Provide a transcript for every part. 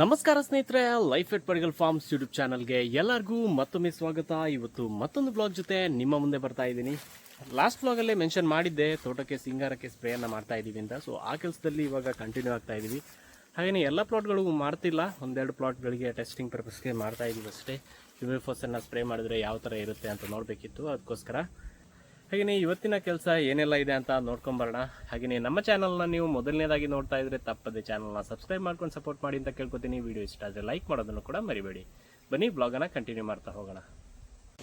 ನಮಸ್ಕಾರ ಸ್ನೇಹಿತರೆ life at Pargal farms YouTube ಚಾನಲ್ಗೆ ಎಲ್ಲರಿಗೂ ಮತ್ತೊಮ್ಮೆ ಸ್ವಾಗತ. ಇವತ್ತು ಮತ್ತೊಂದು ಬ್ಲಾಗ್ ಜೊತೆ ನಿಮ್ಮ ಮುಂದೆ ಬರ್ತಾ ಇದ್ದೀನಿ. ಲಾಸ್ಟ್ ಬ್ಲಾಗಲ್ಲೇ ಮೆನ್ಷನ್ ಮಾಡಿದ್ದೆ, ತೋಟಕ್ಕೆ ಸಿಂಗಾರಕ್ಕೆ ಸ್ಪ್ರೇಯನ್ನು ಮಾಡ್ತಾ ಇದ್ದೀವಿ ಅಂತ. ಸೊ ಆ ಕೆಲಸದಲ್ಲಿ ಇವಾಗ ಕಂಟಿನ್ಯೂ ಆಗ್ತಾ ಇದ್ದೀವಿ. ಹಾಗೆಯೇ ಎಲ್ಲ ಪ್ಲಾಟ್ಗಳು ಮಾಡ್ತಿಲ್ಲ, ಒಂದೆರಡು ಪ್ಲಾಟ್ಗಳಿಗೆ ಟೆಸ್ಟಿಂಗ್ ಪರ್ಪಸ್ಗೆ ಮಾಡ್ತಾ ಇದ್ದೀವಿ ಅಷ್ಟೇ. ಯುಮಿಫೋಸನ್ನು ಸ್ಪ್ರೇ ಮಾಡಿದ್ರೆ ಯಾವ ಥರ ಇರುತ್ತೆ ಅಂತ ನೋಡಬೇಕಿತ್ತು. ಅದಕ್ಕೋಸ್ಕರ ಹಾಗೆಯೇ ಇವತ್ತಿನ ಕೆಲಸ ಏನೆಲ್ಲ ಇದೆ ಅಂತ ನೋಡ್ಕೊಂಬರೋಣ ಹಾಗೆಯೇ ನಮ್ಮ ಚಾನಲ್ನ ನೀವು ಮೊದಲನೇದಾಗಿ ನೋಡ್ತಾ ಇದ್ರೆ ತಪ್ಪದೆ ಚಾನಲ್ನ ಸಬ್ಸ್ಕ್ರೈಬ್ ಮಾಡ್ಕೊಂಡು ಸಪೋರ್ಟ್ ಮಾಡಿ ಅಂತ ಕೇಳ್ಕೊತೀನಿ. ವಿಡಿಯೋ ಇಷ್ಟ ಆದರೆ ಲೈಕ್ ಮಾಡೋದನ್ನು ಕೂಡ ಮರಿಬೇಡಿ. ಬನ್ನಿ ಬ್ಲಾಗನ್ನು ಕಂಟಿನ್ಯೂ ಮಾಡ್ತಾ ಹೋಗೋಣ.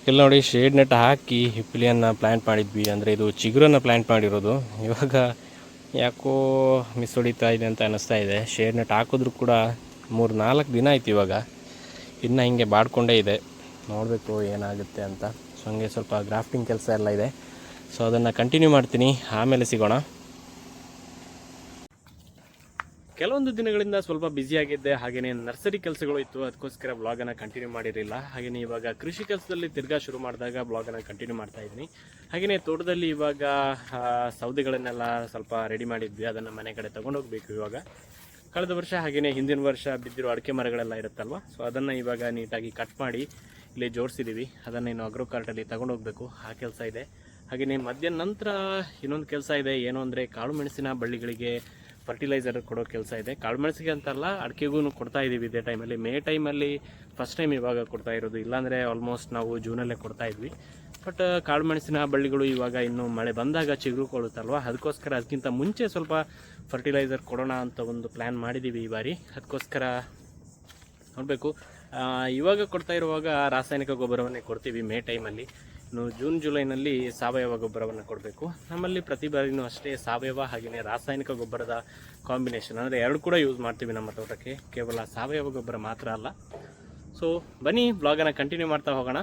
ಇಲ್ಲಿ ನೋಡಿ ಶೇಡ್ ನೆಟ್ ಹಾಕಿ ಹಿಪ್ಲಿಯನ್ನು ಪ್ಲ್ಯಾಂಟ್ ಮಾಡಿದ್ವಿ. ಅಂದರೆ ಇದು ಚಿಗುರನ್ನು ಪ್ಲ್ಯಾಂಟ್ ಮಾಡಿರೋದು. ಇವಾಗ ಯಾಕೋ ಮಿಸ್ ಹೊಡಿತಾ ಇದೆ ಅಂತ ಅನ್ನಿಸ್ತಾ ಇದೆ. ಶೇಡ್ ನೆಟ್ ಹಾಕಿದ್ರು ಕೂಡ ಮೂರು ನಾಲ್ಕು ದಿನ ಆಯ್ತು ಇವಾಗ. ಇನ್ನು ಹಿಂಗೆ ಬಾಡ್ಕೊಂಡೇ ಇದೆ. ನೋಡಬೇಕು ಏನಾಗುತ್ತೆ ಅಂತ. ಸೊ ಹಂಗೆ ಸ್ವಲ್ಪ ಗ್ರಾಫ್ಟಿಂಗ್ ಕೆಲಸ ಎಲ್ಲ ಇದೆ. ಸೊ ಅದನ್ನು ಕಂಟಿನ್ಯೂ ಮಾಡ್ತೀನಿ. ಆಮೇಲೆ ಸಿಗೋಣ. ಕೆಲವೊಂದು ದಿನಗಳಿಂದ ಸ್ವಲ್ಪ ಬ್ಯುಸಿಯಾಗಿದ್ದೆ ಹಾಗೆಯೇ ನರ್ಸರಿ ಕೆಲಸಗಳು ಇತ್ತು. ಅದಕ್ಕೋಸ್ಕರ ಬ್ಲಾಗನ್ನು ಕಂಟಿನ್ಯೂ ಮಾಡಿರಲಿಲ್ಲ. ಹಾಗೆಯೇ ಇವಾಗ ಕೃಷಿ ಕೆಲಸದಲ್ಲಿ ತಿರ್ಗಾ ಶುರು ಮಾಡಿದಾಗ ಬ್ಲಾಗನ್ನು ಕಂಟಿನ್ಯೂ ಮಾಡ್ತಾ ಇದ್ದೀನಿ. ಹಾಗೆಯೇ ತೋಟದಲ್ಲಿ ಇವಾಗ ಸೌದೆಗಳನ್ನೆಲ್ಲ ಸ್ವಲ್ಪ ರೆಡಿ ಮಾಡಿದ್ವಿ. ಅದನ್ನು ಮನೆ ಕಡೆ ತೊಗೊಂಡೋಗ್ಬೇಕು ಇವಾಗ. ಕಳೆದ ವರ್ಷ ಹಾಗೆಯೇ ಹಿಂದಿನ ವರ್ಷ ಬಿದ್ದಿರೋ ಅಡಿಕೆ ಮರಗಳೆಲ್ಲ ಇರುತ್ತಲ್ವ? ಸೊ ಅದನ್ನು ಇವಾಗ ನೀಟಾಗಿ ಕಟ್ ಮಾಡಿ ಇಲ್ಲಿ ಜೋಡಿಸಿದ್ದೀವಿ ಅದನ್ನು ಇನ್ನು ಅಗ್ರೋ ಕಾರ್ಟಲ್ಲಿ ತಗೊಂಡೋಗ್ಬೇಕು ಆ ಕೆಲಸ ಇದೆ. ಹಾಗೆಯೇ ಮಧ್ಯಾಹ್ನ ನಂತರ ಇನ್ನೊಂದು ಕೆಲಸ ಇದೆ. ಏನು ಅಂದರೆ ಕಾಳು ಮೆಣಸಿನ ಬಳ್ಳಿಗಳಿಗೆ ಫರ್ಟಿಲೈಸರ್ ಕೊಡೋ ಕೆಲಸ ಇದೆ. ಕಾಳು ಮೆಣಸಿಗೆ ಅಂತಲ್ಲ ಅಡಿಕೆಗೂ ಕೊಡ್ತಾ ಇದ್ದೀವಿ ಇದೇ ಟೈಮಲ್ಲಿ ಮೇ ಟೈಮಲ್ಲಿ ಫಸ್ಟ್ ಟೈಮ್ ಇವಾಗ ಕೊಡ್ತಾ ಇರೋದು. ಇಲ್ಲಾಂದರೆ ಆಲ್ಮೋಸ್ಟ್ ನಾವು ಜೂನಲ್ಲೇ ಕೊಡ್ತಾ ಇದ್ವಿ. ಬಟ್ ಕಾಳು ಮೆಣಸಿನ ಬಳ್ಳಿಗಳು ಇವಾಗ ಇನ್ನು ಮಳೆ ಬಂದಾಗ ಚಿಗುರುಕೊಳ್ಳುತ್ತಲ್ವ? ಅದಕ್ಕೋಸ್ಕರ ಅದಕ್ಕಿಂತ ಮುಂಚೆ ಸ್ವಲ್ಪ ಫರ್ಟಿಲೈಸರ್ ಕೊಡೋಣ ಅಂತ ಒಂದು ಪ್ಲ್ಯಾನ್ ಮಾಡಿದ್ದೀವಿ ಈ ಬಾರಿ. ಅದಕ್ಕೋಸ್ಕರ ನೋಡಬೇಕು. ಇವಾಗ ಕೊಡ್ತಾ ಇರುವಾಗ ರಾಸಾಯನಿಕ ಗೊಬ್ಬರವನ್ನೇ ಕೊಡ್ತೀವಿ ಮೇ ಟೈಮಲ್ಲಿ ಜೂನ್ ಜುಲೈನಲ್ಲಿ ಸಾವಯವ ಗೊಬ್ಬರವನ್ನು ಕೊಡಬೇಕು. ನಮ್ಮಲ್ಲಿ ಪ್ರತಿ ಬಾರಿನೂ ಅಷ್ಟೇ ಸಾವಯವ ಹಾಗೆಯೇ ರಾಸಾಯನಿಕ ಗೊಬ್ಬರದ ಕಾಂಬಿನೇಷನ್ ಅಂದರೆ ಎರಡು ಕೂಡ ಯೂಸ್ ಮಾಡ್ತೀವಿ ನಮ್ಮ ತೋಟಕ್ಕೆ. ಕೇವಲ ಸಾವಯವ ಗೊಬ್ಬರ ಮಾತ್ರ ಅಲ್ಲ. ಸೊ ಬನ್ನಿ ಬ್ಲಾಗನ್ನು ಕಂಟಿನ್ಯೂ ಮಾಡ್ತಾ ಹೋಗೋಣ.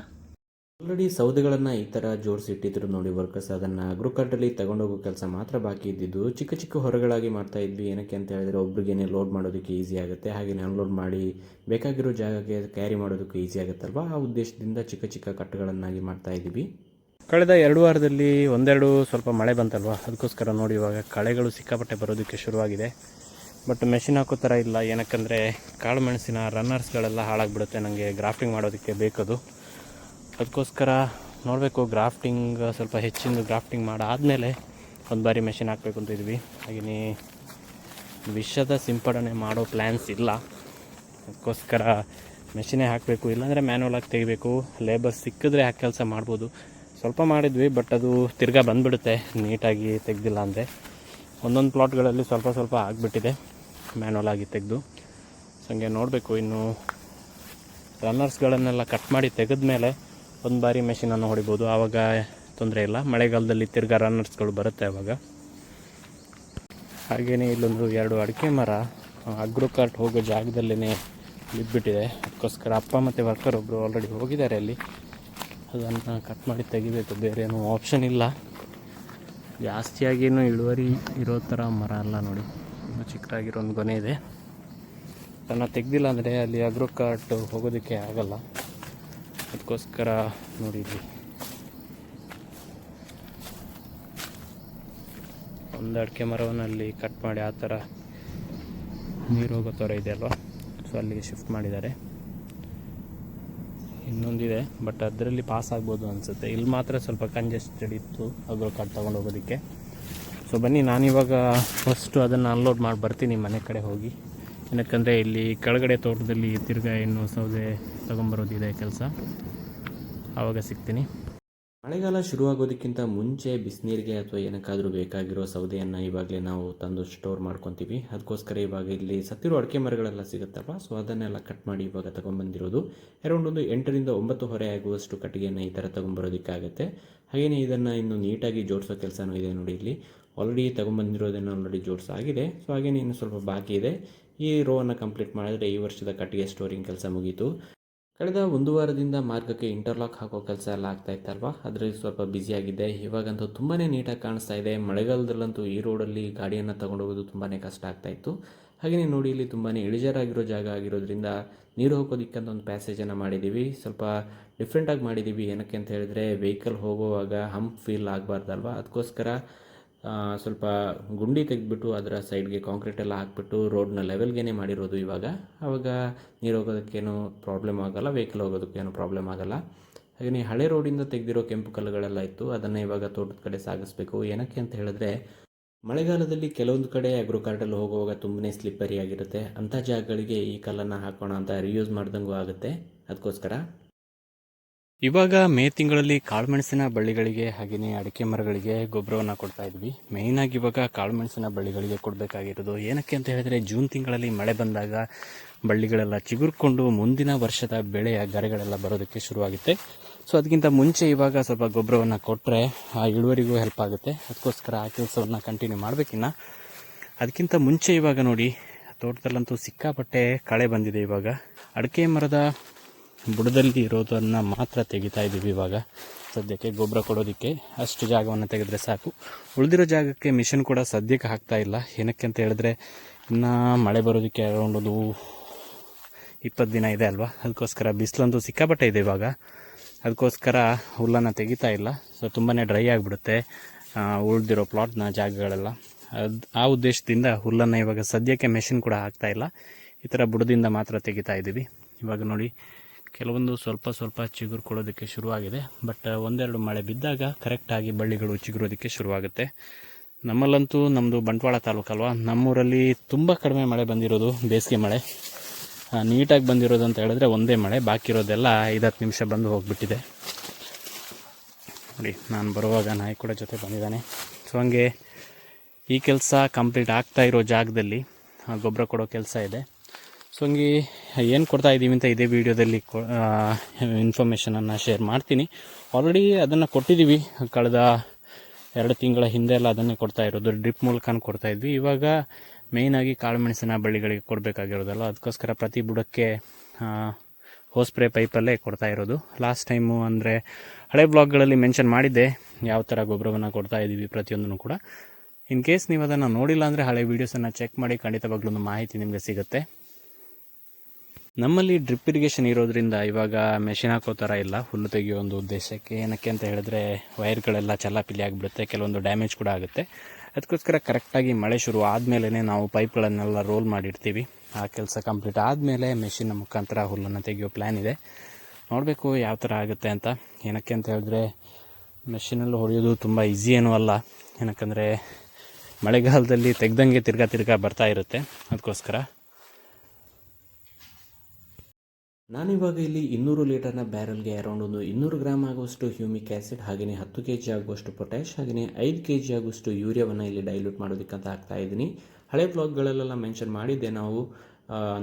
ಆಲ್ರೆಡಿ ಸೌದೆಗಳನ್ನು ಈ ಥರ ಜೋಡಿಸಿಟ್ಟಿದ್ರು ನೋಡಿ ವರ್ಕರ್ಸ್. ಅದನ್ನು ಅಗ್ರೋಕಾರ್ಟಲ್ಲಿ ತಗೊಂಡೋಗೋ ಕೆಲಸ ಮಾತ್ರ ಬಾಕಿ ಇದ್ದಿದ್ದು. ಚಿಕ್ಕ ಚಿಕ್ಕ ಹೊರಗಳಾಗಿ ಮಾಡ್ತಾ ಇದ್ವಿ. ಏನಕ್ಕೆ ಅಂತ ಹೇಳಿದ್ರೆ ಒಬ್ರಿಗೇನೆ ಲೋಡ್ ಮಾಡೋದಕ್ಕೆ ಈಸಿ ಆಗುತ್ತೆ. ಹಾಗೆ ಅನ್ಲೋಡ್ ಮಾಡಿ ಬೇಕಾಗಿರೋ ಜಾಗಕ್ಕೆ ಕ್ಯಾರಿ ಮಾಡೋದಕ್ಕೆ ಈಸಿ ಆಗುತ್ತಲ್ವ? ಆ ಉದ್ದೇಶದಿಂದ ಚಿಕ್ಕ ಚಿಕ್ಕ ಕಟ್ಟುಗಳನ್ನಾಗಿ ಮಾಡ್ತಾ ಇದ್ದೀವಿ. ಕಳೆದ ಎರಡು ವಾರದಲ್ಲಿ ಒಂದೆರಡು ಸ್ವಲ್ಪ ಮಳೆ ಬಂತಲ್ವ? ಅದಕ್ಕೋಸ್ಕರ ನೋಡಿ ಇವಾಗ ಕಳೆಗಳು ಸಿಕ್ಕಾಪಟ್ಟೆ ಬರೋದಕ್ಕೆ ಶುರುವಾಗಿದೆ. ಬಟ್ ಮೆಷಿನ್ ಹಾಕೋ ಥರ ಇಲ್ಲ. ಏನಕ್ಕಂದರೆ ಕಾಳು ಮೆಣಸಿನ ರನ್ನರ್ಸ್ಗಳೆಲ್ಲ ಹಾಳಾಗಿಬಿಡುತ್ತೆ. ನನಗೆ ಗ್ರಾಫ್ಟಿಂಗ್ ಮಾಡೋದಕ್ಕೆ ಬೇಕದು ಅದಕ್ಕೋಸ್ಕರ ನೋಡಬೇಕು ಗ್ರಾಫ್ಟಿಂಗ್ ಸ್ವಲ್ಪ ಹೆಚ್ಚಿನ ಗ್ರಾಫ್ಟಿಂಗ್ ಮಾಡಾದಮೇಲೆ ಒಂದು ಬಾರಿ ಮೆಷಿನ್ ಹಾಕಬೇಕು ಅಂತ ಇದ್ವಿ. ಹಾಗೆಯೇ ವಿಷದ ಸಿಂಪಡಣೆ ಮಾಡೋ ಪ್ಲ್ಯಾನ್ಸ್ ಇಲ್ಲ. ಅದಕ್ಕೋಸ್ಕರ ಮೆಷಿನೇ ಹಾಕಬೇಕು, ಇಲ್ಲಾಂದರೆ ಮ್ಯಾನ್ಯಲ್ ಆಗಿ ತೆಗಿಬೇಕು. ಲೇಬರ್ ಸಿಕ್ಕಿದ್ರೆ ಆ ಕೆಲಸ ಮಾಡ್ಬೋದು. ಸ್ವಲ್ಪ ಮಾಡಿದ್ವಿ ಬಟ್ ಅದು ತಿರ್ಗಾ ಬಂದುಬಿಡುತ್ತೆ. ನೀಟಾಗಿ ತೆಗ್ದಿಲ್ಲ ಅಂದರೆ. ಒಂದೊಂದು ಪ್ಲಾಟ್ಗಳಲ್ಲಿ ಸ್ವಲ್ಪ ಸ್ವಲ್ಪ ಆಗಿಬಿಟ್ಟಿದೆ ಮ್ಯಾನ್ಯಲ್ ಆಗಿ ತೆಗೆದು. ಸೊ ಹಂಗೆ ನೋಡಬೇಕು, ಇನ್ನು ರನ್ನರ್ಸ್ಗಳನ್ನೆಲ್ಲ ಕಟ್ ಮಾಡಿ ತೆಗೆದ್ಮೇಲೆ ಒಂದು ಬಾರಿ ಮೆಷಿನನ್ನು ಹೊಡಿಬೋದು. ಆವಾಗ ತೊಂದರೆ ಇಲ್ಲ. ಮಳೆಗಾಲದಲ್ಲಿ ತಿರ್ಗಾ ರನ್ನರ್ಸ್ಗಳು ಬರುತ್ತೆ ಆವಾಗ. ಹಾಗೆಯೇ ಇಲ್ಲೊಂದು ಎರಡು ಅಡಿಕೆ ಮರ ಅಗ್ರೋ ಕಾರ್ಟ್ ಹೋಗೋ ಜಾಗದಲ್ಲೇ ಬಿದ್ದುಬಿಟ್ಟಿದೆ ಅದಕ್ಕೋಸ್ಕರ ಅಪ್ಪ ಮತ್ತು ವರ್ಕರ್ ಒಬ್ಬರು ಆಲ್ರೆಡಿ ಹೋಗಿದ್ದಾರೆ ಅಲ್ಲಿ. ಅದನ್ನು ಕಟ್ ಮಾಡಿ ತೆಗಿಬೇಕು. ಬೇರೆ ಏನೂ ಆಪ್ಷನ್ ಇಲ್ಲ. ಜಾಸ್ತಿಯಾಗೇನು ಇಳುವರಿ ಇರೋ ಥರ ಮರ ಅಲ್ಲ ನೋಡಿ. ತುಂಬ ಚಿಕ್ಕದಾಗಿರೋ ಒಂದು ಗೊನೆ ಇದೆ. ಅದನ್ನು ತೆಗ್ದಿಲ್ಲ ಅಂದರೆ ಅಲ್ಲಿ ಅಗ್ರೋ ಕಾರ್ಟ್ ಹೋಗೋದಕ್ಕೆ ಆಗಲ್ಲ. ಅದಕ್ಕೋಸ್ಕರ ನೋಡಿದ್ವಿ. ಒಂದು ಅಡಿಕೆ ಮರವನ್ನು ಅಲ್ಲಿ ಕಟ್ ಮಾಡಿ ಆ ಥರ ನೀರು ಹೋಗೋ ಥರ ಇದೆ ಅಲ್ವಾ? ಸೊ ಅಲ್ಲಿಗೆ ಶಿಫ್ಟ್ ಮಾಡಿದ್ದಾರೆ. ಇನ್ನೊಂದಿದೆ ಬಟ್ ಅದರಲ್ಲಿ ಪಾಸ್ ಆಗ್ಬೋದು ಅನಿಸುತ್ತೆ. ಇಲ್ಲಿ ಮಾತ್ರ ಸ್ವಲ್ಪ ಕಂಜೆಸ್ಟೆಡ್ ಇತ್ತು ಅಗ್ರೋ ಕಟ್ ತೊಗೊಂಡು ಹೋಗೋದಕ್ಕೆ. ಸೊ ಬನ್ನಿ, ನಾನಿವಾಗ ಫಸ್ಟು ಅದನ್ನು ಅನ್ಲೋಡ್ ಮಾಡಿ ಬರ್ತೀನಿ ಮನೆ ಕಡೆ ಹೋಗಿ. ಏನಕ್ಕಂದರೆ ಇಲ್ಲಿ ಕೆಳಗಡೆ ತೋಟದಲ್ಲಿ ತಿರ್ಗಾ ಇನ್ನು ಸೌದೆ ತೊಗೊಂಬರೋದಿದೆ ಕೆಲಸ. ಆವಾಗ ಸಿಗ್ತೀನಿ. ಮಳೆಗಾಲ ಶುರುವಾಗೋದಕ್ಕಿಂತ ಮುಂಚೆ ಬಿಸಿನೀರಿಗೆ ಅಥವಾ ಏನಕ್ಕಾದರೂ ಬೇಕಾಗಿರೋ ಸೌದೆಯನ್ನು ಇವಾಗಲೇ ನಾವು ತಂದು ಸ್ಟೋರ್ ಮಾಡ್ಕೊತೀವಿ. ಅದಕ್ಕೋಸ್ಕರ ಇವಾಗ ಇಲ್ಲಿ ಸತ್ತಿರೋ ಅಡಿಕೆ ಮರಗಳೆಲ್ಲ ಸಿಗುತ್ತಲ್ಲ ಸೊ ಅದನ್ನೆಲ್ಲ ಕಟ್ ಮಾಡಿ ಇವಾಗ ತೊಗೊಂಬಂದಿರೋದು. ಅರೌಂಡ್ ಒಂದು ಎಂಟರಿಂದ ಒಂಬತ್ತು ಹೊರೆ ಆಗುವಷ್ಟು ಕಟ್ಟಿಗೆಯನ್ನು ಈ ಥರ ತೊಗೊಂಬರೋದಕ್ಕಾಗುತ್ತೆ. ಹಾಗೆಯೇ ಇದನ್ನು ಇನ್ನು ನೀಟಾಗಿ ಜೋಡಿಸೋ ಕೆಲಸನೂ ಇದೆ ನೋಡಿ ಇಲ್ಲಿ. ಆಲ್ರೆಡಿ ತೊಗೊಂಬಂದಿರೋದನ್ನು ಆಲ್ರೆಡಿ ಜೋಡಿಸಾಗಿದೆ. ಸೊ ಹಾಗೆಯೇ ಇನ್ನು ಸ್ವಲ್ಪ ಬಾಕಿ ಇದೆ. ಈ ರೋವನ್ನು ಕಂಪ್ಲೀಟ್ ಮಾಡಿದರೆ ಈ ವರ್ಷದ ಕಟ್ಟಿಗೆ ಸ್ಟೋರಿಂಗ್ ಕೆಲಸ ಮುಗೀತು. ಕಳೆದ ಒಂದು ವಾರದಿಂದ ಮಾರ್ಗಕ್ಕೆ ಇಂಟರ್ಲಾಕ್ ಹಾಕೋ ಕೆಲಸ ಎಲ್ಲ ಆಗ್ತಾ ಇತ್ತಲ್ವಾ? ಅದರಲ್ಲಿ ಸ್ವಲ್ಪ ಬ್ಯುಸಿಯಾಗಿದ್ದೆ ಇವಾಗಂತೂ ತುಂಬಾ ನೀಟಾಗಿ ಕಾಣಿಸ್ತಾ ಇದೆ. ಮಳೆಗಾಲದಲ್ಲಂತೂ ಈ ರೋಡಲ್ಲಿ ಗಾಡಿಯನ್ನು ತಗೊಂಡೋಗೋದು ತುಂಬಾ ಕಷ್ಟ ಆಗ್ತಾ ಇತ್ತು. ಹಾಗೆಯೇ ನೋಡಿ ಇಲ್ಲಿ ತುಂಬಾ ಇಳಿಜಾರಾಗಿರೋ ಜಾಗ ಆಗಿರೋದ್ರಿಂದ ನೀರು ಹೋಗೋದಿಕ್ಕಂತ ಒಂದು ಪ್ಯಾಸೇಜನ್ನು ಮಾಡಿದ್ದೀವಿ ಸ್ವಲ್ಪ ಡಿಫ್ರೆಂಟಾಗಿ ಮಾಡಿದ್ದೀವಿ ಏನಕ್ಕೆ ಅಂತ ಹೇಳಿದ್ರೆ ವೆಹಿಕಲ್ ಹೋಗುವಾಗ ಹಂಪ್ ಫೀಲ್ ಆಗಬಾರ್ದಲ್ವ? ಅದಕ್ಕೋಸ್ಕರ ಸ್ವಲ್ಪ ಗುಂಡಿ ತೆಗೆದ್ಬಿಟ್ಟು ಅದರ ಸೈಡ್ಗೆ ಕಾಂಕ್ರೀಟ್ ಎಲ್ಲ ಹಾಕ್ಬಿಟ್ಟು ರೋಡ್ನ ಲೆವೆಲ್ಗೇನೆ ಮಾಡಿರೋದು ಇವಾಗ. ಆವಾಗ ನೀರು ಹೋಗೋದಕ್ಕೇನು ಪ್ರಾಬ್ಲಮ್ ಆಗಲ್ಲ ವೆಹಿಕಲ್ ಹೋಗೋದಕ್ಕೇನು ಪ್ರಾಬ್ಲಮ್ ಆಗಲ್ಲ. ಹಾಗೆಯೇ ಹಳೆ ರೋಡಿಂದ ತೆಗೆದಿರೋ ಕೆಂಪು ಕಲ್ಲುಗಳೆಲ್ಲ ಇತ್ತು, ಅದನ್ನು ಇವಾಗ ತೋಟದ ಕಡೆ ಸಾಗಿಸ್ಬೇಕು. ಏನಕ್ಕೆ ಅಂತ ಹೇಳಿದ್ರೆ, ಮಳೆಗಾಲದಲ್ಲಿ ಕೆಲವೊಂದು ಕಡೆ ಅಗ್ರೋ ಕಾರ್ಡಲ್ಲಿ ಹೋಗುವಾಗ ತುಂಬನೇ ಸ್ಲಿಪ್ಪರಿ ಆಗಿರುತ್ತೆ. ಅಂಥ ಜಾಗಗಳಿಗೆ ಈ ಕಲ್ಲನ್ನು ಹಾಕೋಣ ಅಂತ ರಿಯೂಸ್ ಮಾಡ್ದಂಗೂ ಆಗುತ್ತೆ. ಅದಕ್ಕೋಸ್ಕರ ಇವಾಗ ಮೇ ತಿಂಗಳಲ್ಲಿ ಕಾಳುಮೆಣಸಿನ ಬಳ್ಳಿಗಳಿಗೆ ಹಾಗೆಯೇ ಅಡಿಕೆ ಮರಗಳಿಗೆ ಗೊಬ್ಬರವನ್ನು ಕೊಡ್ತಾ ಇದ್ವಿ. ಮೇಯ್ನಾಗಿ ಇವಾಗ ಕಾಳುಮೆಣಸಿನ ಬಳ್ಳಿಗಳಿಗೆ ಕೊಡಬೇಕಾಗಿರೋದು ಏನಕ್ಕೆ ಅಂತ ಹೇಳಿದ್ರೆ ಜೂನ್ ತಿಂಗಳಲ್ಲಿ ಮಳೆ ಬಂದಾಗ ಬಳ್ಳಿಗಳೆಲ್ಲ ಚಿಗುರ್ಕೊಂಡು ಮುಂದಿನ ವರ್ಷದ ಬೆಳೆಯ ಗರೆಗಳೆಲ್ಲ ಬರೋದಕ್ಕೆ ಶುರುವಾಗುತ್ತೆ. ಸೊ ಅದಕ್ಕಿಂತ ಮುಂಚೆ ಇವಾಗ ಸ್ವಲ್ಪ ಗೊಬ್ಬರವನ್ನು ಕೊಟ್ಟರೆ ಆ ಇಳುವರಿಗೂ ಹೆಲ್ಪ್ ಆಗುತ್ತೆ. ಅದಕ್ಕೋಸ್ಕರ ಆ ಕೆಲಸವನ್ನು ಕಂಟಿನ್ಯೂ ಮಾಡಬೇಕಿನ್ನ ಅದಕ್ಕಿಂತ ಮುಂಚೆ ಇವಾಗ ನೋಡಿ, ತೋಟದಲ್ಲಂತೂ ಸಿಕ್ಕಾಪಟ್ಟೆ ಕಳೆ ಬಂದಿದೆ ಇವಾಗ. ಅಡಿಕೆ ಮರದ ಬುಡದಲ್ಲಿ ಇರೋದನ್ನು ಮಾತ್ರ ತೆಗಿತಾ ಇದ್ದೀವಿ ಇವಾಗ. ಸದ್ಯಕ್ಕೆ ಗೊಬ್ಬರ ಕೊಡೋದಕ್ಕೆ ಅಷ್ಟು ಜಾಗವನ್ನು ತೆಗೆದ್ರೆ ಸಾಕು. ಉಳಿದಿರೋ ಜಾಗಕ್ಕೆ ಮಿಷನ್ ಕೂಡ ಸದ್ಯಕ್ಕೆ ಹಾಕ್ತಾ ಇಲ್ಲ. ಏನಕ್ಕೆ ಅಂತ ಹೇಳಿದ್ರೆ, ಇನ್ನು ಮಳೆ ಬರೋದಕ್ಕೆ ಅರೌಂಡ್ ಒಂದು ಇಪ್ಪತ್ತು ದಿನ ಇದೆ ಅಲ್ವಾ? ಅದಕ್ಕೋಸ್ಕರ ಬಿಸಿಲಂತೂ ಸಿಕ್ಕಾಪಟ್ಟೆ ಇದೆ ಇವಾಗ. ಅದಕ್ಕೋಸ್ಕರ ಹುಲ್ಲನ್ನು ತೆಗಿತಾ ಇಲ್ಲ. ಸೊ ತುಂಬಾ ಡ್ರೈ ಆಗಿಬಿಡುತ್ತೆ ಉಳಿದಿರೋ ಪ್ಲಾಟ್ನ ಜಾಗಗಳೆಲ್ಲ. ಅದು, ಆ ಉದ್ದೇಶದಿಂದ ಹುಲ್ಲನ್ನು ಇವಾಗ ಸದ್ಯಕ್ಕೆ ಮೆಷಿನ್ ಕೂಡ ಹಾಕ್ತಾ ಇಲ್ಲ. ಈ ಥರ ಬುಡದಿಂದ ಮಾತ್ರ ತೆಗಿತಾ ಇದ್ದೀವಿ. ಇವಾಗ ನೋಡಿ ಕೆಲವೊಂದು ಸ್ವಲ್ಪ ಸ್ವಲ್ಪ ಚಿಗುರು ಕೊಡೋದಕ್ಕೆ ಶುರುವಾಗಿದೆ ಬಟ್ ಒಂದೆರಡು ಮಳೆ ಬಿದ್ದಾಗ ಕರೆಕ್ಟಾಗಿ ಬಳ್ಳಿಗಳು ಚಿಗುರೋದಕ್ಕೆ ಶುರುವಾಗುತ್ತೆ. ನಮ್ಮಲ್ಲಂತೂ ನಮ್ಮದು ಬಂಟ್ವಾಳ ತಾಲೂಕಲ್ವಾ ನಮ್ಮೂರಲ್ಲಿ ತುಂಬ ಕಡಿಮೆ ಮಳೆ ಬಂದಿರೋದು ಬೇಸಿಗೆ ಮಳೆ. ನೀಟಾಗಿ ಬಂದಿರೋದು ಅಂತ ಹೇಳಿದ್ರೆ ಒಂದೇ ಮಳೆ, ಬಾಕಿ ಇರೋದೆಲ್ಲ ಐದತ್ತು ನಿಮಿಷ ಬಂದು ಹೋಗಿಬಿಟ್ಟಿದೆ. ನೋಡಿ, ನಾನು ಬರುವಾಗ ನಾಯಿ ಕೂಡ ಜೊತೆ ಬಂದಿದ್ದಾನೆ. ಸೊ ಹಂಗೆ ಈ ಕೆಲಸ ಕಂಪ್ಲೀಟ್ ಆಗ್ತಾ ಇರೋ ಜಾಗದಲ್ಲಿ ಗೊಬ್ಬರ ಕೊಡೋ ಕೆಲಸ ಇದೆ. ಸೊ ಹಂಗೆ ಏನು ಕೊಡ್ತಾ ಇದ್ದೀವಿ ಅಂತ ಇದೇ ವಿಡಿಯೋದಲ್ಲಿ ಇನ್ಫಾರ್ಮೇಷನನ್ನು ಶೇರ್ ಮಾಡ್ತೀನಿ. ಆಲ್ರೆಡಿ ಅದನ್ನು ಕೊಟ್ಟಿದ್ದೀವಿ ಕಳೆದ ಎರಡು ತಿಂಗಳ ಹಿಂದೆ ಎಲ್ಲ ಅದನ್ನೇ ಕೊಡ್ತಾ ಇರೋದು. ಡ್ರಿಪ್ ಮೂಲಕ ಕೊಡ್ತಾ ಇದ್ವಿ. ಇವಾಗ ಮೇಯ್ನಾಗಿ ಕಾಳುಮೆಣಸಿನ ಬಳ್ಳಿಗಳಿಗೆ ಕೊಡಬೇಕಾಗಿರೋದಲ್ಲ, ಅದಕ್ಕೋಸ್ಕರ ಪ್ರತಿ ಬುಡಕ್ಕೆ ಹೋಸ್ ಸ್ಪ್ರೇ ಪೈಪಲ್ಲೇ ಕೊಡ್ತಾ ಇರೋದು. ಲಾಸ್ಟ್ ಟೈಮು ಅಂದರೆ ಹಳೆ ಬ್ಲಾಗ್ಗಳಲ್ಲಿ ಮೆನ್ಷನ್ ಮಾಡಿದ್ದೆ, ಯಾವ ಥರ ಗೊಬ್ಬರವನ್ನು ಕೊಡ್ತಾ ಇದ್ದೀವಿ ಪ್ರತಿಯೊಂದನ್ನು ಕೂಡ. ಇನ್ ಕೇಸ್ ನೀವು ಅದನ್ನು ನೋಡಿಲ್ಲ ಅಂದರೆ ಹಳೆ ವೀಡಿಯೋಸನ್ನು ಚೆಕ್ ಮಾಡಿ ಖಂಡಿತವಾಗ್ಲೂ ಮಾಹಿತಿ ನಿಮಗೆ ಸಿಗುತ್ತೆ. ನಮ್ಮಲ್ಲಿ ಡ್ರಿಪ್ ಇರಿಗೇಷನ್ ಇರೋದ್ರಿಂದ ಇವಾಗ ಮೆಷಿನ್ ಹಾಕೋ ಥರ ಇಲ್ಲ. ಹುಲ್ಲು ತೆಗೆಯೋ ಒಂದು ಉದ್ದೇಶಕ್ಕೆ ಏನಕ್ಕೆ ಅಂತ ಹೇಳಿದ್ರೆ ವೈರ್ಗಳೆಲ್ಲ ಚಲ್ಲಾಪಿಲ್ಲಿ ಆಗಿಬಿಡುತ್ತೆ. ಕೆಲವೊಂದು ಡ್ಯಾಮೇಜ್ ಕೂಡ ಆಗುತ್ತೆ. ಅದಕ್ಕೋಸ್ಕರ ಕರೆಕ್ಟಾಗಿ ಮಳೆ ಶುರು ಆದಮೇಲೆ ನಾವು ಪೈಪ್ಗಳನ್ನೆಲ್ಲ ರೋಲ್ ಮಾಡಿರ್ತೀವಿ. ಆ ಕೆಲಸ ಕಂಪ್ಲೀಟ್ ಆದಮೇಲೆ ಮೆಷಿನ್ನ ಮುಖಾಂತರ ಹುಲ್ಲನ್ನು ತೆಗೆಯೋ ಪ್ಲ್ಯಾನ್ ಇದೆ. ನೋಡಬೇಕು ಯಾವ ಥರ ಆಗುತ್ತೆ ಅಂತ. ಏನಕ್ಕೆ ಅಂತ ಹೇಳಿದ್ರೆ ಮೆಷಿನಲ್ಲಿ ಹೊಡೆಯೋದು ತುಂಬ ಈಸಿ ಏನೂ ಅಲ್ಲ. ಏನಕ್ಕಂದರೆ ಮಳೆಗಾಲದಲ್ಲಿ ತೆಗ್ದಂಗೆ ತಿರ್ಗಾ ತಿರ್ಗಾ ಬರ್ತಾ ಇರುತ್ತೆ. ಅದಕ್ಕೋಸ್ಕರ ನಾನಿವಾಗ ಇಲ್ಲಿ ಇನ್ನೂರು ಲೀಟರ್ನ ಬ್ಯಾರಲ್ಗೆ ಅರೌಂಡ್ ಒಂದು ಇನ್ನೂರು ಗ್ರಾಮ್ ಆಗುವಷ್ಟು ಹ್ಯೂಮಿಕ್ ಆ್ಯಸಿಡ್ ಹಾಗೆಯೇ ಹತ್ತು ಕೆ ಜಿ ಆಗುವಷ್ಟು ಪೊಟ್ಯಾಶ್ ಹಾಗೆಯೇ ಐದು ಕೆ ಜಿ ಆಗುವಷ್ಟು ಯೂರಿಯಾವನ್ನು ಇಲ್ಲಿ ಡೈಲ್ಯೂಟ್ ಮಾಡೋದಕ್ಕಂತ ಹಾಕ್ತಾ ಇದ್ದೀನಿ. ಹಳೆ ಬ್ಲಾಗ್ಗಳಲ್ಲೆಲ್ಲ ಮೆನ್ಷನ್ ಮಾಡಿದ್ದೆ, ನಾವು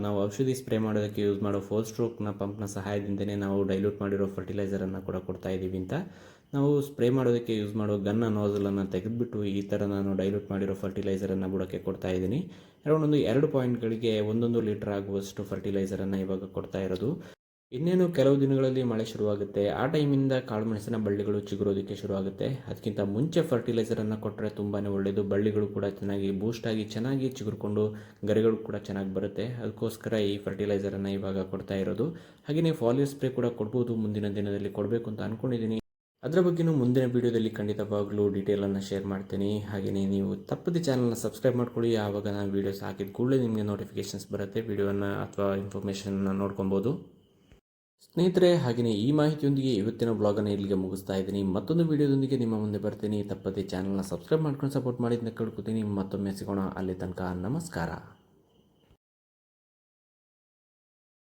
ನಾವು ಔಷಧಿ ಸ್ಪ್ರೇ ಮಾಡೋದಕ್ಕೆ ಯೂಸ್ ಮಾಡೋ ಫೋರ್ ಸ್ಟ್ರೋಕ್ನ ಪಂಪ್ನ ಸಹಾಯದಿಂದನೇ ನಾವು ಡೈಲ್ಯೂಟ್ ಮಾಡಿರೋ ಫರ್ಟಿಲೈಸರನ್ನು ಕೂಡ ಕೊಡ್ತಾ ಇದ್ದೀವಿ ಅಂತ. ನಾವು ಸ್ಪ್ರೇ ಮಾಡೋದಕ್ಕೆ ಯೂಸ್ ಮಾಡೋ ಗನ್ನ ನೋಸಲನ್ನು ತೆಗೆದುಬಿಟ್ಟು ಈ ಥರ ನಾನು ಡೈಲ್ಯೂಟ್ ಮಾಡಿರೋ ಫರ್ಟಿಲೈಸರನ್ನು ಬುಡಕ್ಕೆ ಕೊಡ್ತಾ ಇದ್ದೀನಿ. ಅರೌಂಡ್ ಒಂದು ಎರಡು ಪಾಯಿಂಟ್ಗಳಿಗೆ ಒಂದೊಂದು ಲೀಟರ್ ಆಗುವಷ್ಟು ಫರ್ಟಿಲೈಸರನ್ನು ಇವಾಗ ಕೊಡ್ತಾ ಇರೋದು. ಇನ್ನೇನು ಕೆಲವು ದಿನಗಳಲ್ಲಿ ಮಳೆ ಶುರುವಾಗುತ್ತೆ. ಆ ಟೈಮಿಂದ ಕಾಳುಮೆಣಸಿನ ಬಳ್ಳಿಗಳು ಚಿಗುರೋದಕ್ಕೆ ಶುರುವಾಗುತ್ತೆ. ಅದಕ್ಕಿಂತ ಮುಂಚೆ ಫರ್ಟಿಲೈಸರನ್ನು ಕೊಟ್ಟರೆ ತುಂಬಾ ಒಳ್ಳೆಯದು ಬಳ್ಳಿಗಳು ಕೂಡ ಚೆನ್ನಾಗಿ ಬೂಸ್ಟ್ ಆಗಿ ಚೆನ್ನಾಗಿ ಚಿಗುರುಕೊಂಡು ಗರಿಗಳು ಕೂಡ ಚೆನ್ನಾಗಿ ಬರುತ್ತೆ. ಅದಕ್ಕೋಸ್ಕರ ಈ ಫರ್ಟಿಲೈಸರನ್ನು ಇವಾಗ ಕೊಡ್ತಾ ಇರೋದು. ಹಾಗೆಯೇ ಫಾಲಿಯರ್ ಸ್ಪ್ರೇ ಕೂಡ ಕೊಡ್ಬೋದು. ಮುಂದಿನ ದಿನದಲ್ಲಿ ಕೊಡಬೇಕು ಅಂತ ಅಂದ್ಕೊಂಡಿದ್ದೀನಿ ಅದರ ಬಗ್ಗೆನೂ ಮುಂದಿನ ವೀಡಿಯೋದಲ್ಲಿ ಖಂಡಿತವಾಗಲೂ ಡೀಟೇಲನ್ನು ಶೇರ್ ಮಾಡ್ತೀನಿ. ಹಾಗೆಯೇ ನೀವು ತಪ್ಪದೆ ಚಾನಲ್ನ ಸಬ್ಸ್ಕ್ರೈಬ್ ಮಾಡ್ಕೊಳ್ಳಿ. ಆವಾಗ ನಾನು ವೀಡಿಯೋಸ್ ಹಾಕಿದ ಕೂಡಲೇ ನಿಮಗೆ ನೋಟಿಫಿಕೇಷನ್ಸ್ ಬರುತ್ತೆ. ವೀಡಿಯೋನ ಅಥವಾ ಇನ್ಫಾರ್ಮೇಷನ್ನ ನೋಡ್ಕೊಬೋದು. ಸ್ನೇಹಿತರೆ ಹಾಗೆಯೇ ಈ ಮಾಹಿತಿಯೊಂದಿಗೆ ಇವತ್ತಿನ ಬ್ಲಾಗನ್ನು ಇಲ್ಲಿಗೆ ಮುಗಿಸ್ತಾ ಇದ್ದೀನಿ. ಮತ್ತೊಂದು ವೀಡಿಯೋದೊಂದಿಗೆ ನಿಮ್ಮ ಮುಂದೆ ಬರ್ತೀನಿ. ತಪ್ಪದೆ ಚಾನಲ್ನ ಸಬ್ಸ್ಕ್ರೈಬ್ ಮಾಡ್ಕೊಂಡು ಸಪೋರ್ಟ್ ಮಾಡಿದ್ದನ್ನ ಕಳ್ಕೊತೀನಿ. ಮತ್ತೊಮ್ಮೆ ಸಿಗೋಣ. ಅಲ್ಲಿ ತನಕ ನಮಸ್ಕಾರ.